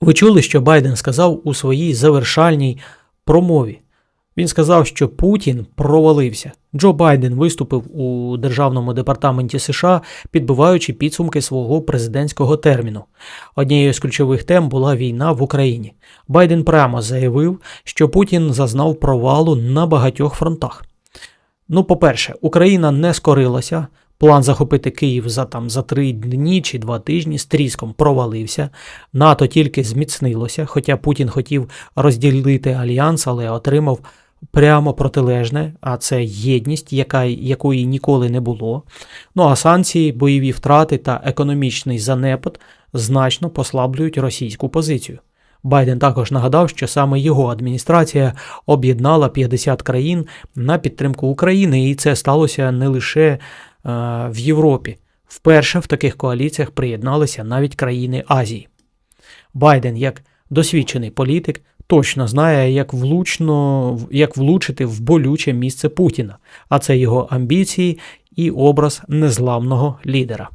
Ви чули, що Байден сказав у своїй завершальній промові? Він сказав, що Путін провалився. Джо Байден виступив у Державному департаменті США, підбиваючи підсумки свого президентського терміну. Однією з ключових тем була війна в Україні. Байден прямо заявив, що Путін зазнав провалу на багатьох фронтах. Ну, по-перше, Україна не скорилася. План захопити Київ за там за три дні чи два тижні з тріском провалився. НАТО тільки зміцнилося, хоча Путін хотів розділити альянс, але отримав прямо протилежне, а це єдність, яка, якої ніколи не було. Ну а санкції, бойові втрати та економічний занепад значно послаблюють російську позицію. Байден також нагадав, що саме його адміністрація об'єднала 50 країн на підтримку України, і це сталося не лише е, в Європі. Вперше в таких коаліціях приєдналися навіть країни Азії. Байден, як досвідчений політик, точно знає, як влучно, як влучити в болюче місце Путіна, а це його амбіції і образ незламного лідера.